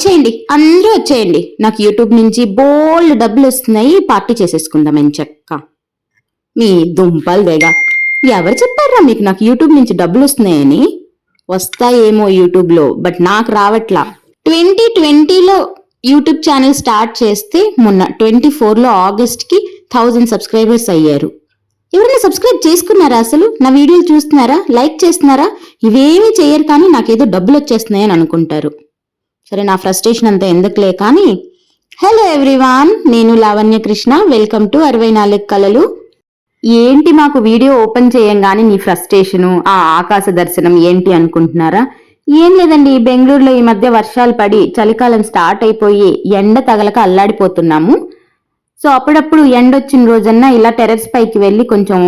వచ్చేయండి అందరూ వచ్చేయండి. నాకు యూట్యూబ్ నుంచి బోల్డ్ డబ్బులు వస్తున్నాయి పార్టీ చేసేసుకుందాం అని చెక్క. మీ దుంపలు దేగా. ఎవరు చెప్పారా మీకు నాకు యూట్యూబ్ నుంచి డబ్బులు వస్తున్నాయని? వస్తాయేమో యూట్యూబ్లో బట్ నాకు రావట్లా. ట్వంటీ ట్వంటీలో యూట్యూబ్ ఛానల్ స్టార్ట్ చేస్తే మొన్న ట్వంటీ ఫోర్లో ఆగస్ట్కి థౌజండ్ సబ్స్క్రైబర్స్ అయ్యారు. ఎవరైనా సబ్స్క్రైబ్ చేసుకున్నారా అసలు? నా వీడియోలు చూస్తున్నారా? లైక్ చేస్తున్నారా? ఇవేమీ చేయరు కానీ నాకేదో డబ్బులు వచ్చేస్తున్నాయని అనుకుంటారు. సరే నా ఫ్రస్ట్రేషన్ అంతా ఎందుకులే కానీ హలో ఎవ్రీవాన్ నేను లావణ్య కృష్ణ వెల్కమ్ టు అరవై నాలుగు కళలు. ఏంటి మాకు వీడియో ఓపెన్ చేయంగానే నీ ఫ్రస్ట్రేషను ఆ ఆకాశ దర్శనం ఏంటి అనుకుంటున్నారా? ఏం లేదండి బెంగళూరులో ఈ మధ్య వర్షాలు పడి చలికాలం స్టార్ట్ అయిపోయి ఎండ తగలక అల్లాడిపోతున్నాము. సో అప్పుడప్పుడు ఎండ వచ్చిన రోజన్నా ఇలా టెర్రస్ పైకి వెళ్ళి కొంచెం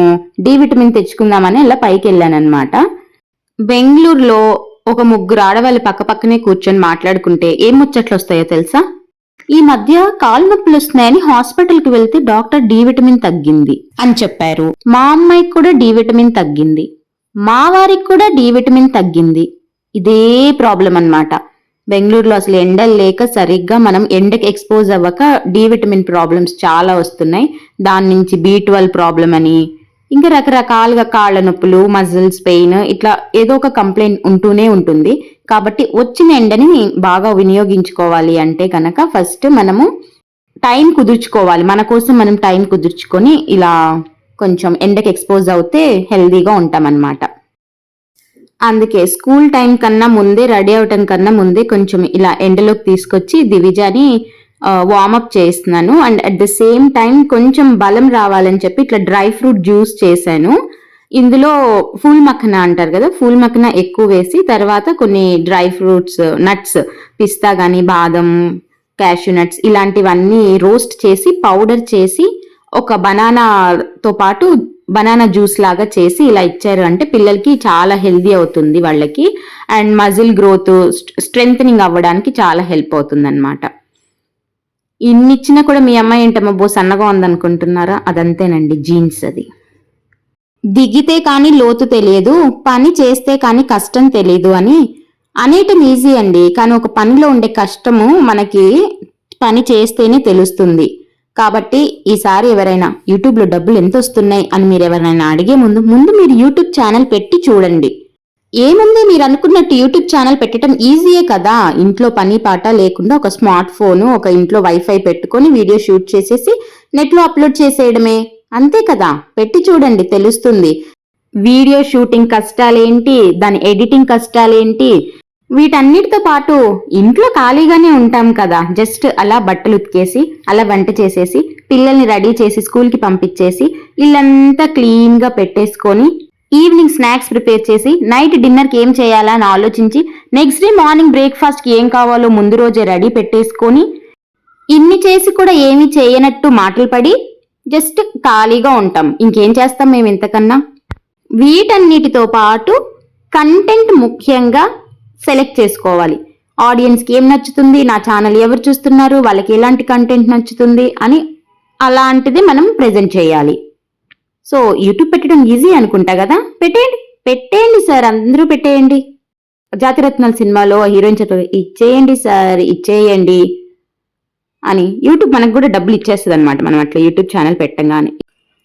డి విటమిన్ తెచ్చుకుందామని ఇలా పైకి వెళ్ళానమాట బెంగళూరులో ఒక ముగ్గురు ఆడవాళ్ళు పక్కపక్కనే కూర్చొని మాట్లాడుకుంటే ఏం ముచ్చట్లు వస్తాయో తెలుసా? ఈ మధ్య కాలు నొప్పులు వస్తున్నాయని హాస్పిటల్కి వెళ్తే డాక్టర్ డి విటమిన్ తగ్గింది అని చెప్పారు. మా అమ్మాయికి కూడా డి విటమిన్ తగ్గింది. మా వారికి కూడా డి విటమిన్ తగ్గింది. ఇదే ప్రాబ్లం అన్నమాట. బెంగళూరులో అసలు ఎండలు లేక సరిగ్గా మనం ఎండకి ఎక్స్పోజ్ అవ్వక డి విటమిన్ ప్రాబ్లమ్స్ చాలా వస్తున్నాయి. దాని నుంచి బీ ట్వెల్వ్ ప్రాబ్లం అని ఇంకా రకరకాలుగా కాళ్ళ నొప్పులు మజిల్స్ పెయిన్ ఇట్లా ఏదో ఒక కంప్లైంట్ ఉంటూనే ఉంటుంది. కాబట్టి వచ్చిన ఎండని బాగా వినియోగించుకోవాలి అంటే కనుక ఫస్ట్ మనము టైం కుదుర్చుకోవాలి. మన కోసం మనం టైం కుదుర్చుకొని ఇలా కొంచెం ఎండకి ఎక్స్పోజ్ అవుతే హెల్దీగా ఉంటామన్నమాట. అందుకే స్కూల్ టైం కన్నా ముందే రెడీ అవటం కన్నా ముందే కొంచెం ఇలా ఎండలోకి తీసుకొచ్చి దివిజాని వార్మప్ చేస్తున్నాను. And at the same time కొంచెం బలం రావాలని చెప్పి ఇట్లా డ్రై ఫ్రూట్ జ్యూస్ చేశాను. ఇందులో ఫూల్ మక్కన అంటారు కదా ఫూల్ మక్కన ఎక్కువ వేసి తర్వాత కొన్ని డ్రై ఫ్రూట్స్ నట్స్ పిస్తా కానీ బాదం క్యాష్యూ నట్స్ ఇలాంటివన్నీ రోస్ట్ చేసి పౌడర్ చేసి ఒక బనానాతో పాటు బనానా జ్యూస్ లాగా చేసి ఇలా ఇచ్చారు. అంటే పిల్లలకి చాలా హెల్దీ అవుతుంది వాళ్ళకి. అండ్ మజిల్ గ్రోత్ స్ట్రెంగ్ అవ్వడానికి చాలా హెల్ప్ అవుతుంది అనమాట ఇన్ని ఇచ్చినా కూడా మీ అమ్మాయి ఏంటమ్మా బో సన్నగా ఉందనుకుంటున్నారా? అదంతేనండి జీన్స్ అది. దిగితే కానీ లోతు తెలియదు పని చేస్తే కానీ కష్టం తెలియదు అని అనేటం ఈజీ అండి. కానీ ఒక పనిలో ఉండే కష్టము మనకి పని చేస్తేనే తెలుస్తుంది. కాబట్టి ఈసారి ఎవరైనా యూట్యూబ్లో డబ్బులు ఎంత వస్తున్నాయి అని మీరు ఎవరైనా అడిగే ముందు ముందు మీరు యూట్యూబ్ ఛానల్ పెట్టి చూడండి. ఏముంది? మీరు అనుకున్నట్టు యూట్యూబ్ ఛానల్ పెట్టడం ఈజీయే కదా. ఇంట్లో పని పాట లేకుండా ఒక స్మార్ట్ ఫోను ఒక ఇంట్లో వైఫై పెట్టుకొని వీడియో షూట్ చేసేసి నెట్లో అప్లోడ్ చేసేయడమే. అంతే కదా. పెట్టి చూడండి తెలుస్తుంది. వీడియో షూటింగ్ కష్టాలేంటి? దాని ఎడిటింగ్ కష్టాలేంటి? వీటన్నిటితో పాటు ఇంట్లో ఖాళీగానే ఉంటాం కదా. జస్ట్ అలా బట్టలు ఉతికేసి అలా వంట చేసేసి పిల్లల్ని రెడీ చేసి స్కూల్కి పంపించేసి ఇల్లంతా క్లీన్గా పెట్టేసుకొని ఈవినింగ్ స్నాక్స్ ప్రిపేర్ చేసి నైట్ డిన్నర్కి ఏం చేయాలా అని ఆలోచించి నెక్స్ట్ డే మార్నింగ్ బ్రేక్ఫాస్ట్కి ఏం కావాలో ముందు రోజే రెడీ పెట్టేసుకొని ఇన్ని చేసి కూడా ఏమీ చేయనట్టు మాటలు పడి జస్ట్ ఖాళీగా ఉంటాం. ఇంకేం చేస్తాం మేము ఇంతకన్నా? వీటన్నిటితో పాటు కంటెంట్ ముఖ్యంగా సెలెక్ట్ చేసుకోవాలి. ఆడియన్స్కి ఏం నచ్చుతుంది? నా ఛానల్ ఎవరు చూస్తున్నారు? వాళ్ళకి ఎలాంటి కంటెంట్ నచ్చుతుంది? అని అలాంటిది మనం ప్రజెంట్ చేయాలి. సో యూట్యూబ్ పెట్టడం ఈజీ అనుకుంటా కదా? పెట్టేయండి. పెట్టేయండి సార్. అందరూ పెట్టేయండి. జాతిరత్నాల సినిమాలో హీరోయిన్ చెప్పారు ఇచ్చేయండి సార్. ఇచ్చేయండి అని యూట్యూబ్ మనకు కూడా డబ్బులు ఇచ్చేస్తుంది అనమాట మనం అట్లా యూట్యూబ్ ఛానల్ పెట్టంగానే.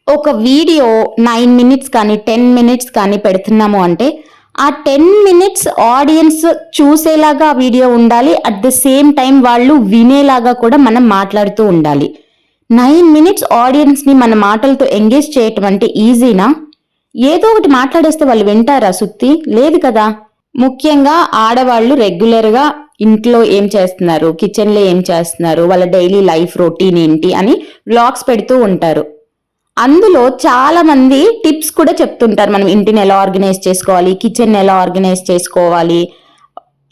ఒక వీడియో నైన్ మినిట్స్ కానీ టెన్ మినిట్స్ కానీ పెడుతున్నాము అంటే ఆ టెన్ మినిట్స్ ఆడియన్స్ చూసేలాగా వీడియో ఉండాలి. అట్ ద సేమ్ టైం వాళ్ళు వినేలాగా కూడా మనం మాట్లాడుతూ ఉండాలి. నైన్ మినిట్స్ ఆడియన్స్ని మన మాటలతో ఎంగేజ్ చేయటం అంటే ఈజీనా? ఏదో ఒకటి మాట్లాడేస్తే వాళ్ళు వింటారా సుత్తి? లేదు కదా. ముఖ్యంగా ఆడవాళ్ళు రెగ్యులర్గా ఇంట్లో ఏం చేస్తున్నారు? కిచెన్లో ఏం చేస్తున్నారు? వాళ్ళ డైలీ లైఫ్ రొటీన్ ఏంటి? అని వ్లాగ్స్ పెడుతూ ఉంటారు. అందులో చాలా మంది టిప్స్ కూడా చెప్తుంటారు. మనం ఇంటిని ఎలా ఆర్గనైజ్ చేసుకోవాలి? కిచెన్ ఎలా ఆర్గనైజ్ చేసుకోవాలి?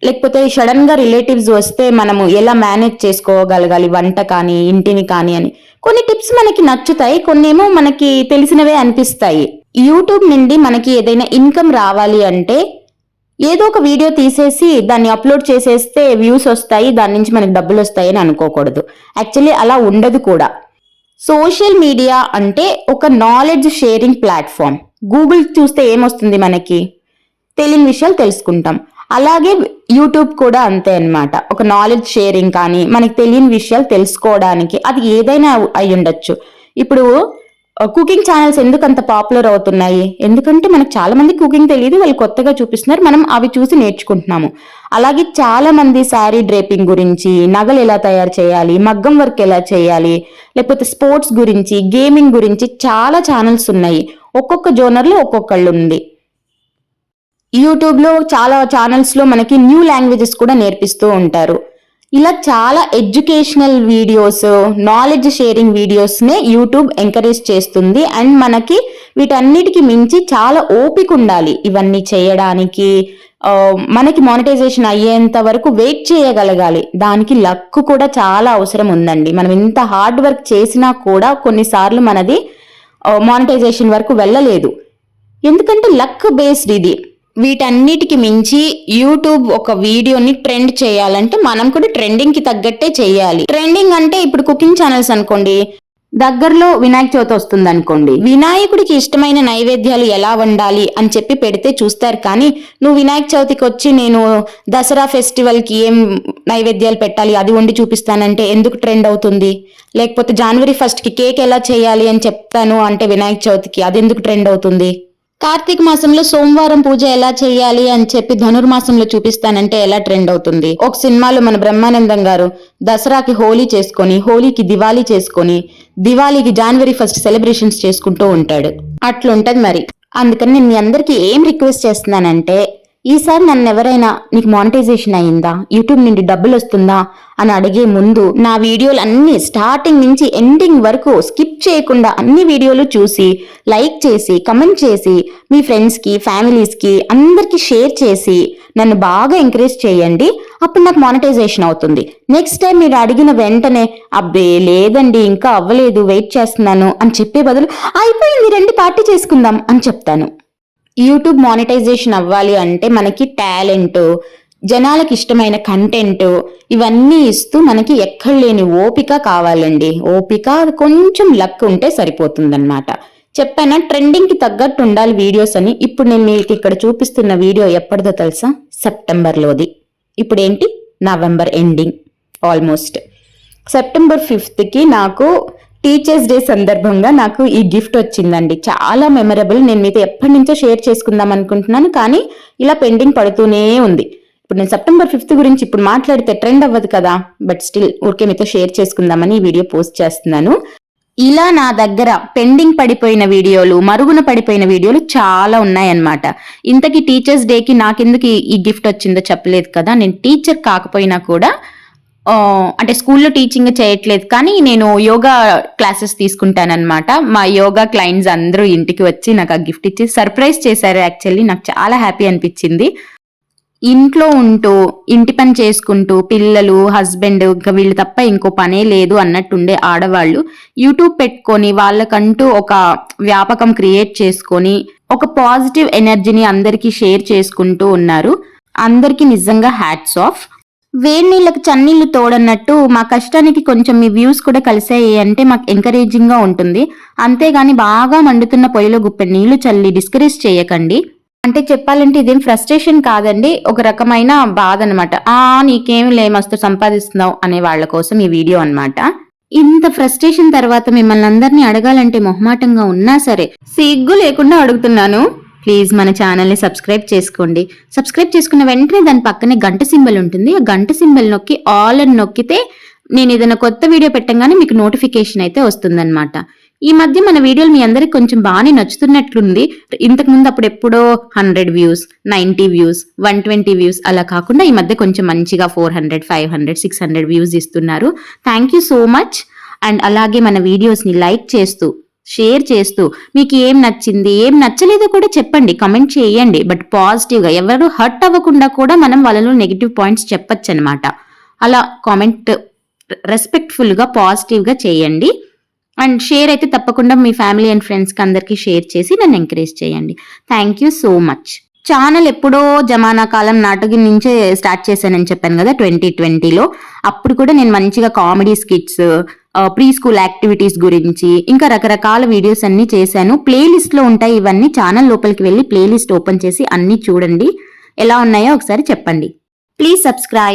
లేకపోతే సడన్గా రిలేటివ్స్ వస్తే మనము ఎలా మేనేజ్ చేసుకోగలగాలి? వంట కానీ ఇంటిని కానీ అని. కొన్ని టిప్స్ మనకి నచ్చుతాయి కొన్ని ఏమో మనకి తెలిసినవే అనిపిస్తాయి. యూట్యూబ్ నుండి మనకి ఏదైనా ఇన్కమ్ రావాలి అంటే ఏదో ఒక వీడియో తీసేసి దాన్ని అప్లోడ్ చేసేస్తే వ్యూస్ వస్తాయి దాని నుంచి మనకి డబ్బులు వస్తాయి అని అనుకోకూడదు. యాక్చువల్లీ అలా ఉండదు కూడా. సోషల్ మీడియా అంటే ఒక నాలెడ్జ్ షేరింగ్ ప్లాట్ఫామ్ గూగుల్ చూస్తే ఏమొస్తుంది మనకి? తెలియని విషయాలు తెలుసుకుంటాం. అలాగే యూట్యూబ్ కూడా అంతే అనమాట ఒక నాలెడ్జ్ షేరింగ్ కానీ మనకి తెలియని విషయాలు తెలుసుకోవడానికి అది ఏదైనా అయి ఉండొచ్చు. ఇప్పుడు కుకింగ్ ఛానల్స్ ఎందుకు అంత పాపులర్ అవుతున్నాయి? ఎందుకంటే మనకు చాలా మంది కుకింగ్ తెలియదు వాళ్ళు కొత్తగా చూపిస్తున్నారు మనం అవి చూసి నేర్చుకుంటున్నాము. అలాగే చాలా మంది శారీ డ్రేపింగ్ గురించి నగలు ఎలా తయారు చేయాలి మగ్గం వర్క్ ఎలా చేయాలి లేకపోతే స్పోర్ట్స్ గురించి గేమింగ్ గురించి చాలా ఛానల్స్ ఉన్నాయి. ఒక్కొక్క జోనర్లో ఒక్కొక్కళ్ళు ఉంది. యూట్యూబ్లో చాలా ఛానల్స్లో మనకి న్యూ లాంగ్వేజెస్ కూడా నేర్పిస్తూ ఉంటారు. ఇలా చాలా ఎడ్యుకేషనల్ వీడియోస్ నాలెడ్జ్ షేరింగ్ వీడియోస్నే యూట్యూబ్ ఎంకరేజ్ చేస్తుంది. అండ్ మనకి వీటన్నిటికి మించి చాలా ఓపిక ఉండాలి. ఇవన్నీ చేయడానికి మనకి మానిటైజేషన్ అయ్యేంత వరకు వెయిట్ చేయగలగాలి. దానికి లక్ కూడా చాలా అవసరం ఉందండి. మనం ఇంత హార్డ్ వర్క్ చేసినా కూడా కొన్నిసార్లు మనది మానిటైజేషన్ వరకు వెళ్ళలేదు. ఎందుకంటే లక్ బేస్డ్ ఇది. వీటన్నిటికి మించి యూట్యూబ్ ఒక వీడియోని ట్రెండ్ చేయాలంటే మనం కూడా ట్రెండింగ్కి తగ్గట్టే చేయాలి. ట్రెండింగ్ అంటే ఇప్పుడు కుకింగ్ ఛానల్స్ అనుకోండి దగ్గరలో వినాయక చవితి వస్తుంది అనుకోండి వినాయకుడికి ఇష్టమైన నైవేద్యాలు ఎలా వండాలి అని చెప్పి పెడితే చూస్తారు కానీ నువ్వు వినాయక చవితికి వచ్చి నేను దసరా ఫెస్టివల్కి ఏం నైవేద్యాలు పెట్టాలి అది వండి చూపిస్తానంటే ఎందుకు ట్రెండ్ అవుతుంది? లేకపోతే జనవరి ఫస్ట్కి కేక్ ఎలా చేయాలి అని చెప్తాను అంటే వినాయక చవితికి అది ఎందుకు ట్రెండ్ అవుతుంది? కార్తీక మాసంలో సోమవారం పూజ ఎలా చేయాలి అని చెప్పి ధనుర్మాసంలో చూపిస్తానంటే ఎలా ట్రెండ్ అవుతుంది? ఒక సినిమాలో మన బ్రహ్మానందం గారు దసరాకి హోలీ చేసుకొని హోలీకి దివాళీ చేసుకొని దివాళీకి జనవరి ఫస్ట్ సెలబ్రేషన్స్ చేసుకుంటూ ఉంటాడు. అట్లుంటది మరి. అందుకని నేను మీ అందరికీ ఏం రిక్వెస్ట్ చేస్తున్నానంటే ఈసారి నన్ను ఎవరైనా నీకు మానిటైజేషన్ అయిందా యూట్యూబ్ నుండి డబ్బులు వస్తుందా? అని అడిగే ముందు నా వీడియోలు అన్ని స్టార్టింగ్ నుంచి ఎండింగ్ వరకు స్కిప్ చేయకుండా అన్ని వీడియోలు చూసి లైక్ చేసి కమెంట్ చేసి మీ ఫ్రెండ్స్కి ఫ్యామిలీస్కి అందరికీ షేర్ చేసి నన్ను బాగా ఎంకరేజ్ చేయండి. అప్పుడు నాకు మానిటైజేషన్ అవుతుంది. నెక్స్ట్ టైం మీరు అడిగిన వెంటనే అబ్బే లేదండి ఇంకా అవ్వలేదు వెయిట్ చేస్తున్నాను అని చెప్పే బదులు అయిపోయింది రండి పార్టీ చేసుకుందాం అని చెప్తాను. యూట్యూబ్ మానిటైజేషన్ అవ్వాలి అంటే మనకి టాలెంట్ జనాలకు ఇష్టమైన కంటెంట్ ఇవన్నీ ఇస్తూ మనకి ఎక్కడ లేని ఓపిక కావాలండి. ఓపిక కొంచెం లక్ ఉంటే సరిపోతుందన్నమాట. చెప్పానా? ట్రెండింగ్కి తగ్గట్టు ఉండాలి వీడియోస్ అని. ఇప్పుడు నేను మీకు ఇక్కడ చూపిస్తున్న వీడియో ఎప్పటిదో తెలుసా? సెప్టెంబర్లోది. ఇప్పుడు ఏంటి నవంబర్ ఎండింగ్. ఆల్మోస్ట్. సెప్టెంబర్ ఫిఫ్త్కి నాకు టీచర్స్ డే సందర్భంగా నాకు ఈ గిఫ్ట్ వచ్చిందండి. చాలా మెమరబుల్ నేను మీతో ఎప్పటి నుంచో షేర్ చేసుకుందాం అనుకుంటున్నాను కానీ ఇలా పెండింగ్ పడుతూనే ఉంది. ఇప్పుడు నేను సెప్టెంబర్ ఫిఫ్త్ గురించి ఇప్పుడు మాట్లాడితే ట్రెండ్ అవ్వదు కదా. బట్ స్టిల్ ఊరికే మీతో షేర్ చేసుకుందామని ఈ వీడియో పోస్ట్ చేస్తున్నాను. ఇలా నా దగ్గర పెండింగ్ పడిపోయిన వీడియోలు మరుగున పడిపోయిన వీడియోలు చాలా ఉన్నాయన్నమాట. ఇంతకీ టీచర్స్ డేకి నాకెందుకు ఈ- ఈ గిఫ్ట్ వచ్చిందో చెప్పలేదు కదా. నేను టీచర్ కాకపోయినా కూడా అంటే స్కూల్లో టీచింగ్ చేయట్లేదు కానీ నేను యోగా క్లాసెస్ తీసుకుంటానన్నమాట. మా యోగా క్లయింట్స్ అందరూ ఇంటికి వచ్చి నాకు ఆ గిఫ్ట్ ఇచ్చి సర్ప్రైజ్ చేశారు యాక్చువల్లీ నాకు చాలా హ్యాపీ అనిపించింది. ఇంట్లో ఉంటూ ఇంటి పని చేసుకుంటూ పిల్లలు హస్బెండ్ ఇంకా వీళ్ళు తప్ప ఇంకో పనే లేదు అన్నట్టుండే ఆడవాళ్ళు. యూట్యూబ్ పెట్టుకొని వాళ్ళకంటూ ఒక వ్యాపకం క్రియేట్ చేసుకొని ఒక పాజిటివ్ ఎనర్జీని అందరికీ షేర్ చేసుకుంటూ ఉన్నారు. అందరికీ నిజంగా హ్యాట్స్ ఆఫ్ వేడి నీళ్ళకి చన్నీళ్ళు తోడన్నట్టు మా కష్టానికి కొంచెం మీ వ్యూస్ కూడా కలిసాయి అంటే మాకు ఎంకరేజింగ్గా ఉంటుంది. అంతేగాని బాగా మండుతున్న పొయ్యిలో గుప్పె నీళ్ళు చల్లి డిస్కరేజ్ చేయకండి. అంటే చెప్పాలంటే ఇదేం ఫ్రస్ట్రేషన్ కాదండి ఒక రకమైన బాధ అనమాట ఆ నీకేం లే మస్తు సంపాదిస్తున్నావు అనే వాళ్ళ కోసం ఈ వీడియో అన్నమాట. ఇంత ఫ్రస్ట్రేషన్ తర్వాత మిమ్మల్ని అందరినీ అడగాలంటే మొహమాటంగా ఉన్నా సరే సిగ్గు లేకుండా అడుగుతున్నాను. ప్లీజ్ మన ఛానల్ని సబ్స్క్రైబ్ చేసుకోండి. సబ్స్క్రైబ్ చేసుకున్న వెంటనే దాని పక్కనే గంట సింబల్ ఉంటుంది. ఆ గంట సింబల్ నొక్కి ఆల్ అని నొక్కితే నేను ఏదైనా కొత్త వీడియో పెట్టంగానే మీకు నోటిఫికేషన్ అయితే వస్తుందన్నమాట. ఈ మధ్య మన వీడియోలు మీ అందరికి కొంచెం బాగానే నచ్చుతున్నట్లుంది. ఇంతకు ముందు అప్పుడు ఎప్పుడో hundred views ninety views one twenty views అలా కాకుండా ఈ మధ్య కొంచెం మంచిగా four hundred five hundred six hundred views ఇస్తున్నారు. Thank you so much and అలాగే మన వీడియోస్ని లైక్ చేస్తూ షేర్ చేస్తూ మీకు ఏం నచ్చింది? ఏం నచ్చలేదో కూడా చెప్పండి కమెంట్ చేయండి. బట్ పాజిటివ్గా ఎవరు హర్ట్ అవ్వకుండా కూడా మనం వాళ్ళలో నెగిటివ్ పాయింట్స్ చెప్పచ్చు అనమాట అలా కామెంట్ రెస్పెక్ట్ఫుల్గా పాజిటివ్గా చేయండి. అండ్ షేర్ అయితే తప్పకుండా మీ ఫ్యామిలీ అండ్ ఫ్రెండ్స్కి అందరికీ షేర్ చేసి నన్ను ఎంకరేజ్ చేయండి. Thank you so much. Channel ఎప్పుడో జమానా కాలం నాటకం నుంచే స్టార్ట్ చేశానని చెప్పాను కదా ట్వంటీ ట్వంటీలో. అప్పుడు కూడా నేను మంచిగా comedy skits pre school activities గురించి ఇంకా రకరకాల వీడియోస్ అన్ని చేశాను. ప్లేలిస్ట్లో ఉంటాయి ఇవన్నీ ఛానల్ లోపలికి వెళ్ళి ప్లేలిస్ట్ ఓపెన్ చేసి అన్ని చూడండి. ఎలా ఉన్నాయో ఒకసారి చెప్పండి. Please subscribe.